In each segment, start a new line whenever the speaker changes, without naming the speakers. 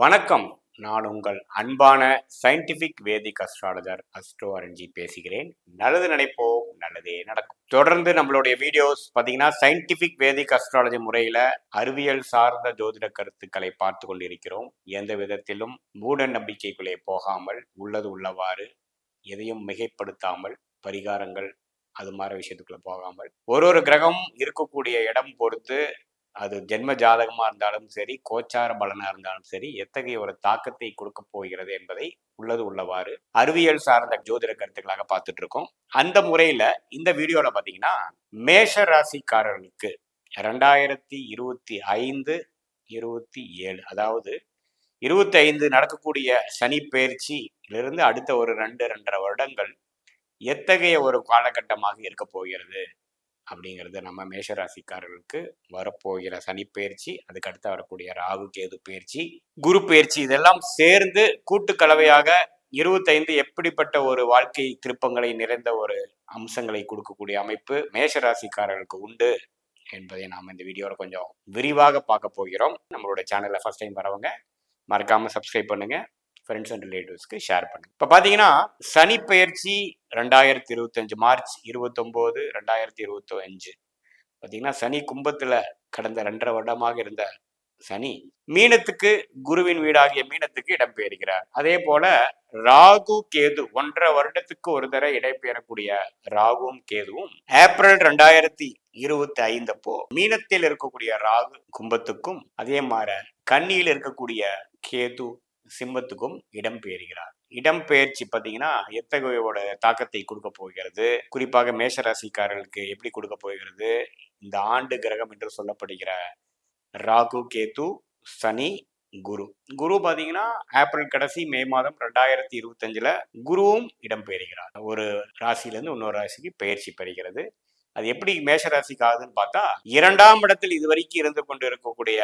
வணக்கம். நான் உங்கள் அன்பான சயின்டிபிக் வேதிக் அஸ்ட்ராலஜர் அஸ்ட்ரோ அரஞ்சி பேசுகிறேன். நல்லது நினைப்போம் நல்லதே நடக்கும். தொடர்ந்து நம்மளுடைய வீடியோஸ் பார்த்தீங்கன்னா சயின்டிபிக் வேதிக் அஸ்ட்ராலஜி முறையில் அறிவியல் சார்ந்த ஜோதிட கருத்துக்களை பார்த்து கொண்டிருக்கிறோம். எந்த விதத்திலும் மூட நம்பிக்கைக்குள்ளே போகாமல் உள்ளது உள்ளவாறு எதையும் மிகைப்படுத்தாமல் பரிகாரங்கள் அது மாதிரி விஷயத்துக்குள்ள போகாமல் ஒரு ஒரு கிரகம் இருக்கக்கூடிய இடம் பொறுத்து அது ஜென்ம ஜாதகமாக இருந்தாலும் சரி கோச்சார பலனாக இருந்தாலும் சரி எத்தகைய ஒரு தாக்கத்தை கொடுக்க போகிறது என்பதை உள்ளது உள்ளவாறு அறிவியல் சார்ந்த ஜோதிட கருத்துக்களாக பார்த்துட்டு இருக்கோம் அந்த முறையில் இந்த வீடியோவில் பார்த்தீங்கன்னா மேஷ ராசிக்காரர்களுக்கு ரெண்டாயிரத்தி இருபத்தி ஐந்து இருபத்தி ஏழு அதாவது இருபத்தி ஐந்து நடக்கக்கூடிய சனி பயிற்சியிலிருந்து அடுத்த ஒரு ரெண்டு ரெண்டரை வருடங்கள் எத்தகைய ஒரு காலகட்டமாக இருக்க போகிறது? அப்படிங்கிறது நம்ம மேஷராசிக்காரர்களுக்கு வரப்போகிற சனி பயிற்சி வரக்கூடிய ராகு கேது பயிற்சி குரு பயிற்சி இதெல்லாம் சேர்ந்து கூட்டு கலவையாக இருபத்தைந்து எப்படிப்பட்ட ஒரு வாழ்க்கை திருப்பங்களை நிறைந்த ஒரு அம்சங்களை கொடுக்கக்கூடிய அமைப்பு மேஷராசிக்காரர்களுக்கு உண்டு என்பதை நாம் இந்த வீடியோவில் கொஞ்சம் விரிவாக பார்க்க போகிறோம். நம்மளோட சேனலில் ஃபர்ஸ்ட் டைம் வரவங்க மறக்காமல் சப்ஸ்கிரைப் பண்ணுங்கள் ஃப்ரெண்ட்ஸ் அண்ட் ரிலேட்டிவ்ஸ்க்கு ஷேர் பண்ணுங்க. இப்போ பார்த்தீங்கன்னா சனி பயிற்சி ரெண்டாயிரத்தி இருபத்தஞ்சு மார்ச் இருபத்தொம்போது ரெண்டாயிரத்தி இருபத்தி அஞ்சு பார்த்தீங்கன்னா சனி கும்பத்தில் கடந்த ரெண்டரை வருடமாக இருந்த சனி மீனத்துக்கு குருவின் வீடாகிய மீனத்துக்கு இடம்பெயர்கிறார். அதே போல ராகு கேது ஒன்றரை வருடத்துக்கு ஒரு தடவை இடம்பெயரக்கூடிய ராகுவும் கேதுவும் ஏப்ரல் ரெண்டாயிரத்தி இருபத்தி ஐந்து அப்போ மீனத்தில் இருக்கக்கூடிய ராகு கும்பத்துக்கும் அதே மாதிரி கன்னியில் இருக்கக்கூடிய கேது சிம்மத்துக்கும் இடம்பெயர்கிறார் இடம்பெயர்ச்சி பார்த்தீங்கன்னா எத்தகையோட தாக்கத்தை கொடுக்க போகிறது? குறிப்பாக மேஷராசிக்காரர்களுக்கு எப்படி கொடுக்க போகிறது? இந்த ஆண்டு கிரகம் என்று சொல்லப்படுகிற ராகு கேது சனி குரு. குரு பார்த்தீங்கன்னா ஏப்ரல் கடைசி மே மாதம் ரெண்டாயிரத்தி இருபத்தஞ்சில் குருவும் இடம்பெயர்கிறார் ஒரு ராசியிலேருந்து இன்னொரு ராசிக்கு பயிற்சி பெறுகிறது. அது எப்படி மேஷ ராசிக்கு ஆகுதுன்னு பார்த்தா இரண்டாம் இடத்தில் இதுவரைக்கும் இருந்து கொண்டு இருக்கக்கூடிய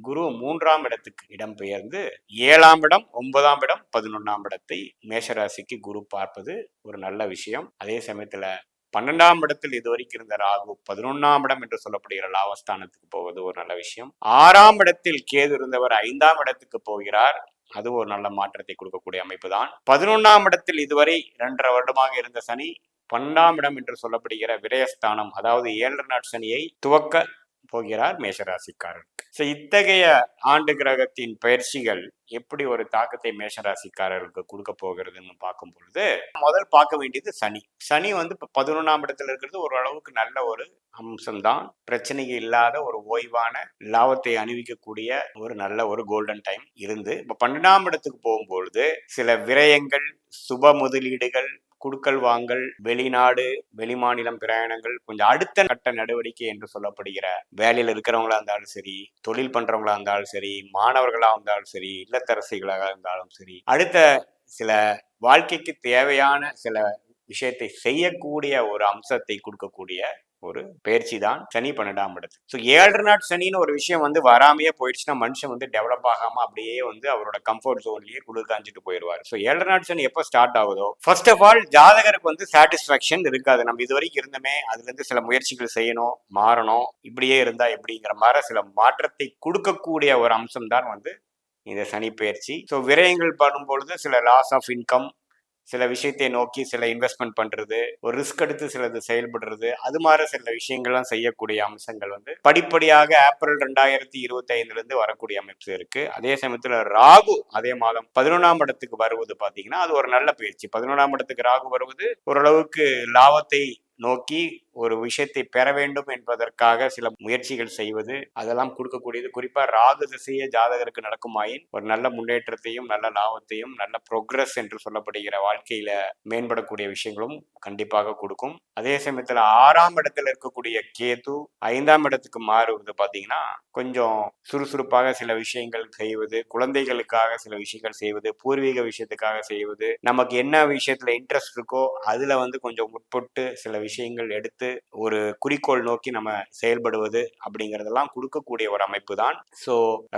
குரு மூன்றாம் இடத்துக்கு இடம் பெயர்ந்து ஏழாம் இடம் ஒன்பதாம் இடம் பதினொன்றாம் இடத்தை மேஷராசிக்கு குரு பார்ப்பது ஒரு நல்ல விஷயம். அதே சமயத்துல பன்னெண்டாம் இடத்தில் இதுவரைக்கும் இருந்த ராகு பதினொன்னாம் இடம் என்று சொல்லப்படுகிற லாபஸ்தானத்துக்கு போவது ஒரு நல்ல விஷயம். ஆறாம் இடத்தில் கேது இருந்தவர் ஐந்தாம் இடத்துக்கு போகிறார். அது ஒரு நல்ல மாற்றத்தை கொடுக்கக்கூடிய அமைப்பு தான் பதினொன்னாம் இடத்தில் இதுவரை இரண்டரை வருடமாக இருந்த சனி பன்னெண்டாம் இடம் என்று சொல்லப்படுகிற விரயஸ்தானம் அதாவது ஏழரை நாட்சனியை துவக்க போகிறார் மேஷராசிக்காரர் ஸோ இத்தகைய ஆண்டு கிரகத்தின் பயிற்சிகள் எப்படி ஒரு தாக்கத்தை மேஷராசிக்காரர்களுக்கு கொடுக்க போகிறதுன்னு பார்க்கும் பொழுது முதல் பார்க்க வேண்டியது சனி. சனி வந்து இப்போ பதினொன்றாம் இடத்துல இருக்கிறது ஓரளவுக்கு நல்ல ஒரு அம்சம்தான். பிரச்சனைகள் இல்லாத ஒரு ஓய்வான லாபத்தை அணிவிக்கக்கூடிய ஒரு நல்ல ஒரு கோல்டன் டைம் இருந்து இப்போ பன்னெண்டாம் இடத்துக்கு போகும்பொழுது சில விரயங்கள் சுப முதலீடுகள் குடுக்கல் வாங்கல் வெளிநாடு வெளிமாநிலம் பிரயாணங்கள் கொஞ்சம் அடுத்த கட்ட நடவடிக்கை என்று சொல்லப்படுகிற வேலையில் இருக்கிறவங்களா இருந்தாலும் சரி தொழில் பண்றவங்களா இருந்தாலும் சரி மாணவர்களா இருந்தாலும் சரி இல்லத்தரசிகளாக இருந்தாலும் சரி அடுத்த சில வாழ்க்கைக்கு தேவையான சில விஷயத்தை செய்யக்கூடிய ஒரு அம்சத்தை கொடுக்கக்கூடிய ஒரு பயிற்சி தான் சனி பன்னெண்டாம் இடத்து ஸோ ஏழு நாட் சனின்னு ஒரு விஷயம் வந்து வராமையே போயிடுச்சுன்னா மனுஷன் வந்து டெவலப் ஆகாம அப்படியே வந்து அவரோட கம்ஃபர்ட் ஜோன்லயே குளிர் காஞ்சிட்டு போயிடுவார். ஸோ ஏழு நாட் சனி எப்போ ஸ்டார்ட் ஆகுதோ ஃபர்ஸ்ட் ஆஃப் ஆல் ஜாதகருக்கு வந்து சாட்டிஸ்ஃபேக்ஷன் இருக்காது. நம்ம இது வரைக்கும் இருந்தோமே அதுலேருந்து சில முயற்சிகள் செய்யணும் மாறணும் இப்படியே இருந்தா எப்படிங்கிற மாதிரி சில மாற்றத்தை கொடுக்கக்கூடிய ஒரு அம்சம் தான் வந்து இந்த சனி பயிற்சி. ஸோ விரயங்கள் பண்ணும் பொழுது சில லாஸ் ஆஃப் இன்கம் சில விஷயத்தை நோக்கி சில இன்வெஸ்ட்மெண்ட் பண்றது ஒரு ரிஸ்க் எடுத்து சிலது செயல்படுறது அது மாதிரி சில விஷயங்கள்லாம் செய்யக்கூடிய அம்சங்கள் வந்து படிப்படியாக ஏப்ரல் ரெண்டாயிரத்தி இருபத்தி ஐந்துல இருந்து வரக்கூடிய அமைப்பு இருக்கு. அதே சமயத்துல ராகு அதே மாதம் பதினொன்றாம் இடத்துக்கு வருவது பாத்தீங்கன்னா அது ஒரு நல்ல பயிற்சி. பதினொன்றாம் இடத்துக்கு ராகு வருவது ஓரளவுக்கு லாபத்தை நோக்கி ஒரு விஷயத்தை பெற வேண்டும் என்பதற்காக சில முயற்சிகள் செய்வது அதெல்லாம் கொடுக்கக்கூடியது. குறிப்பா ராகு திசைய ஜாதகருக்கு நடக்குமாயின் ஒரு நல்ல முன்னேற்றத்தையும் நல்ல லாபத்தையும் நல்ல ப்ரோக்ரஸ் என்று சொல்லப்படுகிற வாழ்க்கையில மேம்படக்கூடிய விஷயங்களும் கண்டிப்பாக கொடுக்கும். அதே சமயத்துல ஆறாம் இடத்துல இருக்கக்கூடிய கேது ஐந்தாம் இடத்துக்கு மாறுவது பாத்தீங்கன்னா கொஞ்சம் சுறுசுறுப்பாக சில விஷயங்கள் செய்வது குழந்தைகளுக்காக சில விஷயங்கள் செய்வது பூர்வீக விஷயத்துக்காக செய்வது நமக்கு என்ன விஷயத்துல இன்ட்ரெஸ்ட் இருக்கோ அதுல வந்து கொஞ்சம் உட்பட்டு சில விஷயங்கள் எடுத்து ஒரு குறிக்கோள் நோக்கி நம்ம செயல்படுவது அப்படிங்கறதெல்லாம் கொடுக்கக்கூடிய ஒரு அமைப்பு தான் ஸோ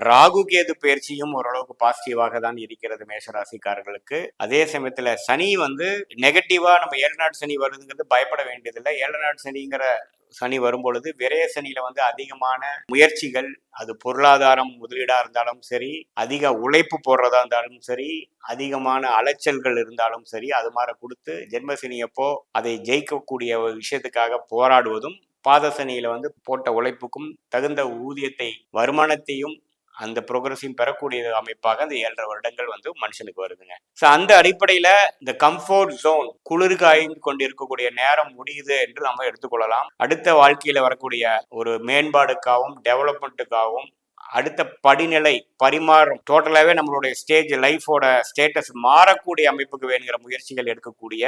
ராகு கேது பயிற்சியும் ஓரளவுக்கு பாசிட்டிவாக தான் இருக்கிறது மேஷராசிக்காரர்களுக்கு. அதே சமயத்துல சனி வந்து நெகட்டிவா நம்ம ஏழு நாட் சனி வருதுங்கிறது பயப்பட வேண்டியதில்லை. ஏழு நாட் சனிங்கிற சனி வரும்பொழுது விரய சனியில வந்து அதிகமான முயற்சிகள் அது பொருளாதாரம் முதலீடா இருந்தாலும் சரி அதிக உழைப்பு போடுறதா இருந்தாலும் சரி அதிகமான அலைச்சல்கள் இருந்தாலும் சரி அது மாதிரி கொடுத்து ஜென்மசனி அப்போ அதை ஜெயிக்கக்கூடிய ஒரு விஷயத்துக்காக போராடுவதும் பாதசனியில வந்து போட்ட உழைப்புக்கும் தகுந்த ஊதியத்தை வருமானத்தையும் அந்த ப்ரோக்ரஸையும் பெறக்கூடிய அமைப்பாக அந்த ஏழரை வருடங்கள் வந்து மனுஷனுக்கு வருதுங்க. ஸோ அந்த அடிப்படையில் இந்த கம்ஃபோர்ட் ஜோன் குளிர் காய்ந்து கொண்டு இருக்கக்கூடிய நேரம் முடியுது என்று நம்ம எடுத்துக்கொள்ளலாம். அடுத்த வாழ்க்கையில் வரக்கூடிய ஒரு மேம்பாடுக்காகவும் டெவலப்மெண்ட்டுக்காகவும் அடுத்த படிநிலை பரிமாறும் டோட்டலாகவே நம்மளுடைய ஸ்டேஜ் லைஃபோட ஸ்டேட்டஸ் மாறக்கூடிய அமைப்புக்கு வேணுங்கிற முயற்சிகள் எடுக்கக்கூடிய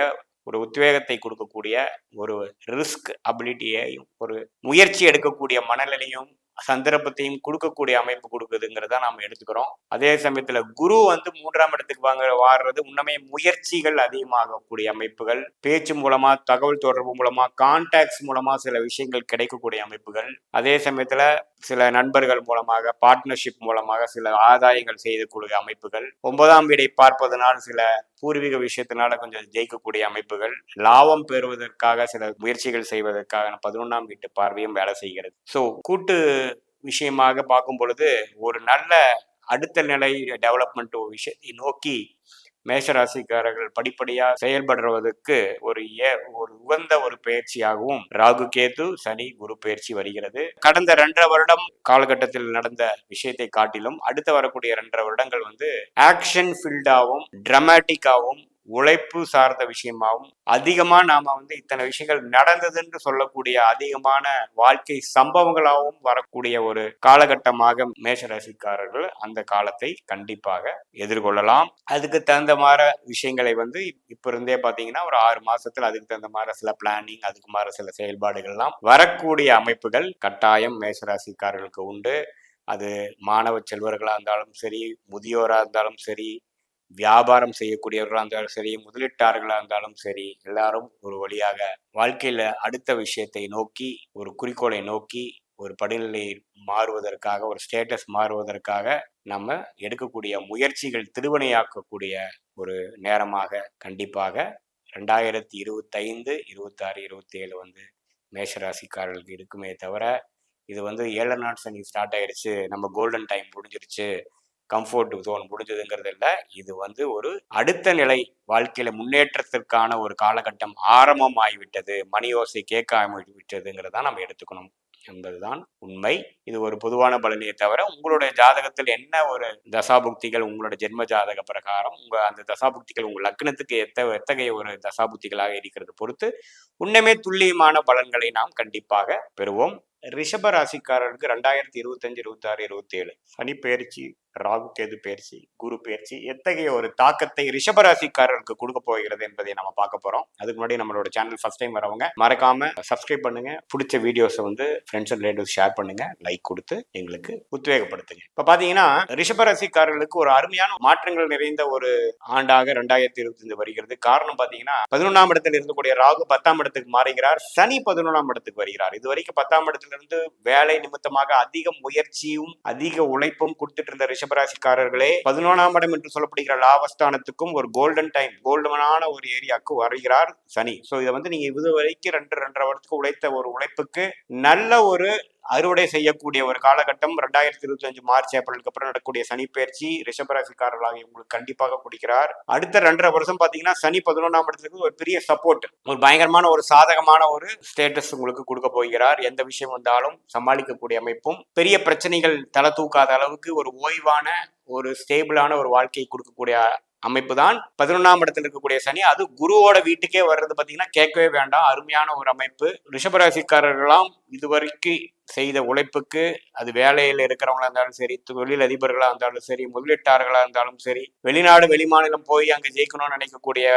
ஒரு உத்வேகத்தை கொடுக்கக்கூடிய ஒரு ரிஸ்க் அபிலிட்டியையும் ஒரு முயற்சி எடுக்கக்கூடிய மனநிலையும் சந்தர்ப்பத்தையும் கொடுக்கக்கூடிய அமைப்பு கொடுக்குதுங்கிறத நாம் எடுத்துக்கிறோம். அதே சமயத்துல குரு வந்து மூன்றாம் இடத்துக்கு வாங்க வாடுறது உண்மையே முயற்சிகள் அதிகமாகக்கூடிய அமைப்புகள். பேச்சு மூலமா தகவல் தொடர்பு மூலமா கான்டாக்ட்ஸ் மூலமா சில விஷயங்கள் கிடைக்கக்கூடிய அமைப்புகள். அதே சமயத்துல சில நண்பர்கள் மூலமாக பார்ட்னர்ஷிப் மூலமாக சில ஆதாயங்கள் செய்து கொடுக்க அமைப்புகள். ஒன்பதாம் வீடை பார்ப்பதனால் சில பூர்வீக விஷயத்தினால கொஞ்சம் ஜெயிக்கக்கூடிய அமைப்புகள். லாபம் பெறுவதற்காக சில முயற்சிகள் செய்வதற்காக பதினொன்றாம் வீட்டு பார்வையும் வேலை செய்கிறது. ஸோ கூட்டு விஷயமாக பார்க்கும் பொழுது ஒரு நல்ல அடுத்த நிலை டெவலப்மெண்ட் விஷயத்தை நோக்கி மேஷராசிக்காரர்கள் படிப்படியாக செயல்படுவதற்கு ஒரு ஏ ஒரு உகந்த ஒரு பயிற்சியாகவும் ராகு கேது சனி குரு பயிற்சி வருகிறது. கடந்த ரெண்டரை வருடம் காலகட்டத்தில் நடந்த விஷயத்தை காட்டிலும் அடுத்து வரக்கூடிய ரெண்டரை வருடங்கள் வந்து ஆக்ஷன் ஃபீல்டாகவும் ட்ரமேட்டிக்காகவும் உழைப்பு சார்ந்த விஷயமாகவும் அதிகமாக நாம் வந்து இத்தனை விஷயங்கள் நடந்ததுன்னு சொல்லக்கூடிய அதிகமான வாழ்க்கை சம்பவங்களாகவும் வரக்கூடிய ஒரு காலகட்டமாக மேஷராசிக்காரர்கள் அந்த காலத்தை கண்டிப்பாக எதிர்கொள்ளலாம். அதுக்கு தகுந்த மாதிரி விஷயங்களை வந்து இப்போ இருந்தே பார்த்தீங்கன்னா ஒரு ஆறு மாசத்துல அதுக்கு தகுந்த மாதிரி சில பிளானிங் அதுக்கு மாதிரி சில செயல்பாடுகள்லாம் வரக்கூடிய அமைப்புகள் கட்டாயம் மேஷராசிக்காரர்களுக்கு உண்டு. அது மாணவ செல்வர்களாக இருந்தாலும் சரி முதியோராக இருந்தாலும் சரி வியாபாரம் செய்யக்கூடியவர்களாக இருந்தாலும் சரி முதலீட்டாளர்களாக இருந்தாலும் சரி எல்லாரும் ஒரு வழியாக வாழ்க்கையில அடுத்த விஷயத்தை நோக்கி ஒரு குறிக்கோளை நோக்கி ஒரு படிநிலை மாறுவதற்காக ஒரு ஸ்டேட்டஸ் மாறுவதற்காக நம்ம எடுக்கக்கூடிய முயற்சிகள் திருவினையாக்கக்கூடிய ஒரு நேரமாக கண்டிப்பாக ரெண்டாயிரத்தி இருபத்தைந்து இருபத்தாறு இருபத்தி ஏழு வந்து மேஷராசிக்காரர்களுக்கு இருக்குமே தவிர இது வந்து ஏழு நாட் சனி ஸ்டார்ட் ஆயிடுச்சு நம்ம கோல்டன் டைம் முடிஞ்சிருச்சு கம்ஃபர்ட் ஜோன் முடிஞ்சதுங்கிறது இல்லை இது வந்து ஒரு அடுத்த நிலை வாழ்க்கையில முன்னேற்றத்திற்கான ஒரு காலகட்டம் ஆரம்பம் ஆகிவிட்டது மணி ஓசை கேட்க ஆகிவிட்டதுங்கிறத நம்ம எடுத்துக்கணும். என்பதுதான் உண்மை. இது ஒரு பொதுவான பலனையை தவிர உங்களுடைய ஜாதகத்தில் என்ன ஒரு தசாபுக்திகள் உங்களோட ஜென்ம ஜாதக பிரகாரம் உங்க அந்த தசாபுக்திகள் உங்கள் லக்னத்துக்கு எத்த எத்தகைய ஒரு தசாபுக்திகளாக இருக்கிறது பொறுத்து உண்மையே துல்லியமான பலன்களை நாம் கண்டிப்பாக பெறுவோம். ரிஷப ராசிக்காரருக்கு ரெண்டாயிரத்தி இருபத்தஞ்சு இருபத்தாறு இருபத்தி ஏழு சனி பயிற்சி ராகு கேது பயிற்சி குரு பயிற்சி எத்தகைய ஒரு தாக்கத்தை ரிஷபராசிக்காரருக்கு கொடுக்க போகிறது என்பதை நம்ம பார்க்க போறோம். அதுக்கு முன்னாடி நம்மளோட சேனல் ஃபர்ஸ்ட் டைம் வரவங்க மறக்காம சப்ஸ்கிரைப் பண்ணுங்க. பிடிச்ச வீடியோஸை வந்து ஃப்ரெண்ட்ஸ் அண்ட் ரிலேட்டிவ்ஸ் ஷேர் பண்ணுங்க. லைக் கொடுத்து எங்களுக்கு உத்வேகப்படுத்துங்க. இப்ப பாத்தீங்கன்னா ரிஷபராசிக்காரர்களுக்கு ஒரு அருமையான மாற்றங்கள் நிறைந்த ஒரு ஆண்டாக ரெண்டாயிரத்தி இருபத்தி வருகிறது. காரணம் பாத்தீங்கன்னா பதினொன்றாம் இடத்தில் இருக்கக்கூடிய ராகு பத்தாம் இடத்துக்கு மாறுகிறார். சனி பதினொன்றாம் இடத்துக்கு வருகிறார். இது வரைக்கும் பத்தாம் இடத்துல இருந்து வேலை நிமித்தமாக அதிக முயற்சியும் அதிக உழைப்பும் கொடுத்துட்டு இருந்த ரிஷபராசிக்காரர்களே பதினொன்றாம் இடம் என்று சொல்லப்படுகிற லாபஸ்தானத்துக்கும் ஒரு கோல்டன் டைம் கோல்டனான ஒரு ஏரியாவுக்கு வருகிறார் சனி. ஸோ இதை வந்து நீங்க இது வரைக்கும் ரெண்டு ரெண்டரை வருடத்துக்கு உழைத்த ஒரு உழைப்புக்கு நல்ல ஒரு அறுவடை செய்யக்கூடிய ஒரு காலகட்டம் ரெண்டாயிரத்தி இருபத்தி அஞ்சு மார்ச் ஏப்ரலுக்கு அப்புறம் நடக்கக்கூடிய சனி பயிற்சி ரிஷபராசிக்காரர்களாக உங்களுக்கு கண்டிப்பாக கொடுக்கிறார். அடுத்த ரெண்டரை வருஷம் பாத்தீங்கன்னா சனி பதினொன்றாம் இடத்துக்கு ஒரு பெரிய சப்போர்ட் ஒரு பயங்கரமான ஒரு சாதகமான ஒரு ஸ்டேட்டஸ் உங்களுக்கு கொடுக்க போகிறார். எந்த விஷயம் வந்தாலும் சமாளிக்கக்கூடிய அமைப்பும் பெரிய பிரச்சனைகள் தலை தூக்காத அளவுக்கு ஒரு ஓய்வான ஒரு ஸ்டேபிளான ஒரு வாழ்க்கையை கொடுக்கக்கூடிய அமைப்பு தான் பதினொன்றாம் இடத்துல இருக்கக்கூடிய சனி அது குருவோட வீட்டுக்கே வர்றது பார்த்தீங்கன்னா கேட்கவே வேண்டாம். அருமையான ஒரு அமைப்பு. ரிஷபராசிக்காரர்களாம் இதுவரைக்கும் செய்த உழைப்புக்கு அது வேலையில் இருக்கிறவங்களா இருந்தாலும் சரி தொழில் அதிபர்களாக இருந்தாலும் சரி முதலீட்டாளர்களாக இருந்தாலும் சரி வெளிநாடு வெளிமாநிலம் போய் அங்கே ஜெயிக்கணும்னு நினைக்கக்கூடிய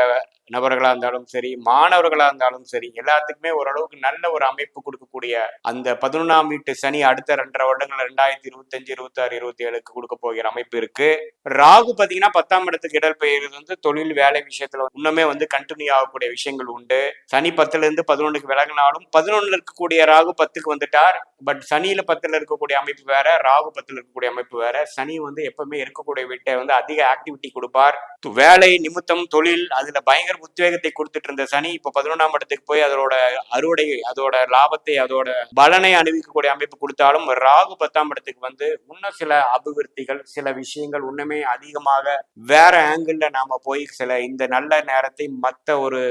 நபர்களாக இருந்தாலும் சரி மாணவர்களாக இருந்தாலும் சரி எல்லாத்துக்குமே ஓரளவுக்கு நல்ல ஒரு அமைப்பு கொடுக்கக்கூடிய அந்த பதினொன்றாம் வீட்டு சனி அடுத்த ரெண்டரை வருடங்கள் ரெண்டாயிரத்தி இருபத்தஞ்சு இருபத்தாறு இருபத்தி ஏழுக்கு கொடுக்க போகிற அமைப்பு இருக்கு. ராகு பார்த்தீங்கன்னா பத்தாம் இடத்துக்கு இடர் பெயர்றது வந்து தொழில் வேலை விஷயத்துல இன்னுமே வந்து கண்டினியூ ஆகக்கூடிய விஷயங்கள் உண்டு. சனி பத்துல இருந்து பதினொன்றுக்கு விலகினாலும் பதினொன்னு இருக்கக்கூடிய ராகு பத்துக்கு வந்துட்டார். பட் சனியில பத்துல இருக்கக்கூடிய அமைப்பு வேற ராகு பத்துல இருக்கக்கூடிய அமைப்பு வேற. சனி வந்து எப்பவுமே இருக்கக்கூடிய வீட்டை வந்து அதிக ஆக்டிவிட்டி கொடுப்பார். வேலை நிமித்தம் தொழில் அதுல பயங்கர உத்வேகத்தை கொடுத்துட்டு இருந்த சனி இப்ப பதினொன்றாம் இடத்துக்கு போய் அதோட அறுவடை அதோட லாபத்தை அதோட பலனை அணிவிக்கக்கூடிய அமைப்பு கொடுத்தாலும் ராகு பத்தாம் இடத்துக்கு வந்து இன்னும் சில அபிவிருத்திகள் சில விஷயங்கள் இன்னுமே அதிகமாக வேற ஆங்கிள் நாம போய் சில இந்த நல்ல நேரத்தை மற்ற ஒரு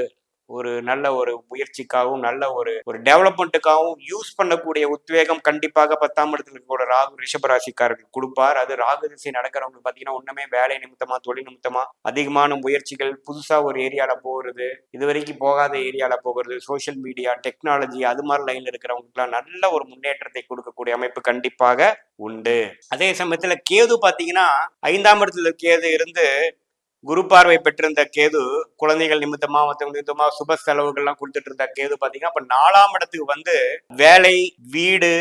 ஒரு நல்ல ஒரு முயற்சிக்காகவும் நல்ல ஒரு ஒரு டெவலப்மெண்ட்டுக்காகவும் யூஸ் பண்ணக்கூடிய உத்வேகம் கண்டிப்பாக பத்தாம் இடத்துல இருக்கக்கூடிய ராகு ரிஷபராசிக்காரர்கள் கொடுப்பார். அது ராகு திசை நடக்கிறவங்களுக்கு பார்த்தீங்கன்னா ஒன்றுமே வேலை நிமித்தமா தொழில் நிமித்தமா அதிகமான முயற்சிகள் புதுசா ஒரு ஏரியால போகிறது இது வரைக்கும் போகாத ஏரியால போகிறது சோஷியல் மீடியா டெக்னாலஜி அது மாதிரி லைன்ல இருக்கிறவங்களுக்குலாம் நல்ல ஒரு முன்னேற்றத்தை கொடுக்கக்கூடிய அமைப்பு கண்டிப்பாக உண்டு. அதே சமயத்துல கேது பாத்தீங்கன்னா ஐந்தாம் இடத்துல கேது இருந்து குரு பார்வை பெற்றிருந்த கேது குழந்தைகள் நிமித்தமா மற்றவங்க நிமித்தமா சுப செலவுகள்லாம் கொடுத்துட்டு இருந்த கேது பாத்தீங்கன்னா அப்ப நாலாம் இடத்துக்கு வந்து வேலை வீடு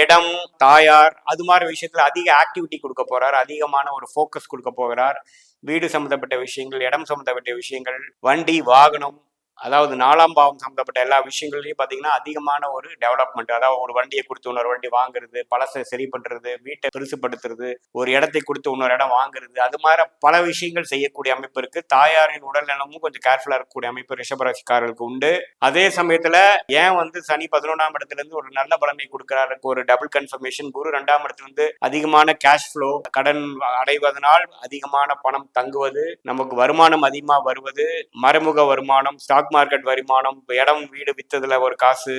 இடம் தாயார் அது மாதிரி விஷயத்துல அதிக ஆக்டிவிட்டி கொடுக்க போறார். அதிகமான ஒரு ஃபோக்கஸ் கொடுக்க போகிறார். வீடு சம்மந்தப்பட்ட விஷயங்கள் இடம் சம்மந்தப்பட்ட விஷயங்கள் வண்டி வாகனம் அதாவது நாலாம் பாவம் சம்மந்தப்பட்ட எல்லா விஷயங்கள்லையும் பார்த்தீங்கன்னா அதிகமான ஒரு டெவலப்மெண்ட் அதாவது ஒரு வண்டியை கொடுத்து இன்னொரு வண்டி வாங்குறது பழசை சரி பண்ணுறது வீட்டை பெருசுப்படுத்துறது ஒரு இடத்தை கொடுத்து இன்னொரு இடம் வாங்குறது அது மாதிரி பல விஷயங்கள் செய்யக்கூடிய அமைப்பு இருக்கு. தாயாரின் உடல் நலமும் கொஞ்சம் கேர்ஃபுல்லாக இருக்கக்கூடிய அமைப்பு ரிஷபராசிக்காரர்களுக்கு உண்டு. அதே சமயத்தில் ஏன் வந்து சனி பதினொன்றாம் இடத்துலேருந்து ஒரு நல்ல பலனை கொடுக்குறாருக்கு? ஒரு டபுள் கன்ஃபர்மேஷன் குரு ரெண்டாம் இடத்துலேருந்து அதிகமான கேஷ் ஃப்ளோ கடன் அடைவதனால் அதிகமான பணம் தங்குவது நமக்கு வருமானம் அதிகமாக வருவது மறைமுக வருமானம் ஸ்டாக் மார்க்கெட் வருமானம் இடம் வீடு வித்ததுல ஒரு காசு.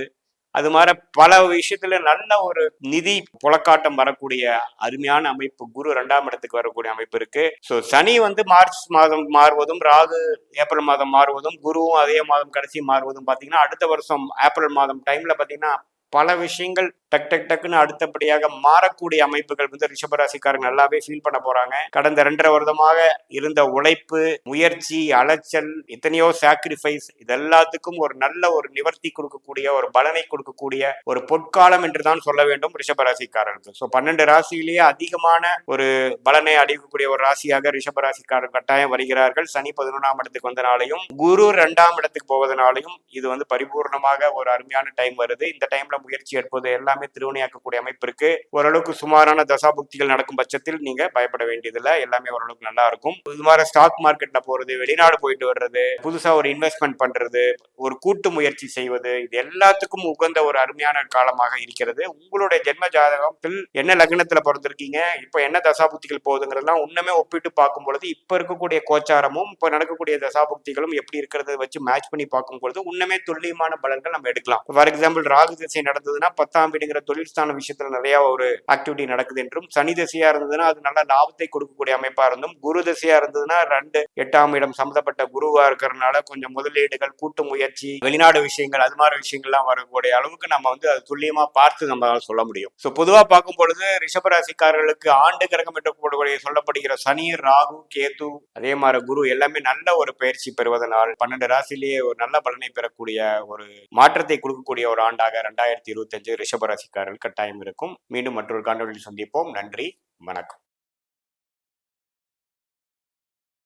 அது மாதிரி பல விஷயத்துல நல்ல ஒரு நிதி புலக்காட்டம் வரக்கூடிய அருமையான அமைப்பு. குரு ரெண்டாம் இடத்துக்கு வரக்கூடிய அமைப்பு இருக்கு. ஸோ சனி வந்து மார்ச் மாதம் மாறுவதும் ராகு ஏப்ரல் மாதம் மாறுவதும் குருவும் அதே மாதம் கடைசி மாறுவதும் பாத்தீங்கன்னா அடுத்த வருஷம் ஏப்ரல் மாதம் டைம்ல பாத்தீங்கன்னா பல விஷயங்கள் டக் டக் டக்குன்னு அடுத்தபடியாக மாறக்கூடிய அமைப்புகள் வந்து ரிஷபராசிக்காரங்க நல்லாவே ஃபீல் பண்ண போறாங்க. கடந்த ரெண்டரை வருடமாக இருந்த உழைப்பு முயற்சி அலைச்சல் எத்தனையோ சாக்ரிஃபைஸ் இது எல்லாத்துக்கும் ஒரு நல்ல ஒரு நிவர்த்தி கொடுக்கக்கூடிய ஒரு பலனை கொடுக்கக்கூடிய ஒரு பொற்காலம் என்று தான் சொல்ல வேண்டும் ரிஷபராசிக்காரர்களுக்கு. ஸோ பன்னெண்டு ராசியிலேயே அதிகமான ஒரு பலனை அடையக்கூடிய ஒரு ராசியாக ரிஷபராசிக்காரர் கட்டாயம் வருகிறார்கள். சனி பதினொன்றாம் இடத்துக்கு வந்தனாலையும் குரு ரெண்டாம் இடத்துக்கு போவதனாலையும் இது வந்து பரிபூர்ணமாக ஒரு அருமையான டைம் வருது. இந்த டைம்ல முயற்சி எடுப்பது எல்லாமே திருவணியாக்கக்கூடிய அமைப்பு இருக்கு. ஓரளவுக்கு சுமாரான தசாபுக்திகள் நடக்கும் பட்சத்தில் நீங்க பயப்பட வேண்டியதில்லை. எல்லாமே ஓரளவுக்கு நல்லா இருக்கும். இது மாதிரி ஸ்டாக் மார்க்கெட்ல போறது வெளிநாடு போயிட்டு வர்றது புதுசா ஒரு இன்வெஸ்ட்மெண்ட் பண்றது ஒரு கூட்டு முயற்சி செய்வது இது எல்லாத்துக்கும் உகந்த ஒரு அருமையான காலமாக இருக்கிறது. உங்களுடைய ஜென்ம ஜாதகத்தில் என்ன லக்னத்துல பிறந்திருக்கீங்க இப்ப என்ன தசாபுக்திகள் போகுதுங்கிறதெல்லாம் உண்மையே ஒப்பிட்டு பார்க்கும் பொழுது இப்ப இருக்கக்கூடிய கோச்சாரமும் இப்ப நடக்கக்கூடிய தசாபுக்திகளும் எப்படி இருக்கிறத வச்சு மேட்ச் பண்ணி பார்க்கும் பொழுது உண்மையே துல்லியமான பலன்கள் நம்ம எடுக்கலாம். ஃபார் எக்ஸாம்பிள் ராகு திசை நடந்ததுன்னா பத்தாம் வீடுங்க அப்படிங்கிற ஸ்தான விஷயத்துல நிறைய ஒரு ஆக்டிவிட்டி நடக்குது என்றும் சனி திசையா இருந்ததுன்னா அது நல்ல லாபத்தை கொடுக்கக்கூடிய அமைப்பா இருந்தும் குரு திசையா இருந்ததுன்னா ரெண்டு எட்டாம் இடம் சம்மந்தப்பட்ட குருவா இருக்கிறதுனால கொஞ்சம் முதலீடுகள் கூட்டு முயற்சி வெளிநாடு விஷயங்கள் அது மாதிரி விஷயங்கள்லாம் வரக்கூடிய அளவுக்கு நம்ம வந்து அது துல்லியமா பார்த்து நம்ம சொல்ல முடியும். ஸோ பொதுவா பார்க்கும் பொழுது ரிஷபராசிக்காரர்களுக்கு ஆண்டு கிரகம் என்று போடக்கூடிய சொல்லப்படுகிற சனி ராகு கேத்து அதே மாதிரி குரு எல்லாமே நல்ல ஒரு பயிற்சி பெறுவதனால் பன்னெண்டு ராசிலேயே ஒரு நல்ல பலனை பெறக்கூடிய ஒரு மாற்றத்தை கொடுக்கக்கூடிய ஒரு ஆண்டாக ரெண்டாயிரத்தி இருபத்தஞ்சு ராசிக்காரர்கள் கட்டாயம் இருக்கும். மீண்டும் மற்றொரு காணொலியில் சந்திப்போம். நன்றி. வணக்கம்.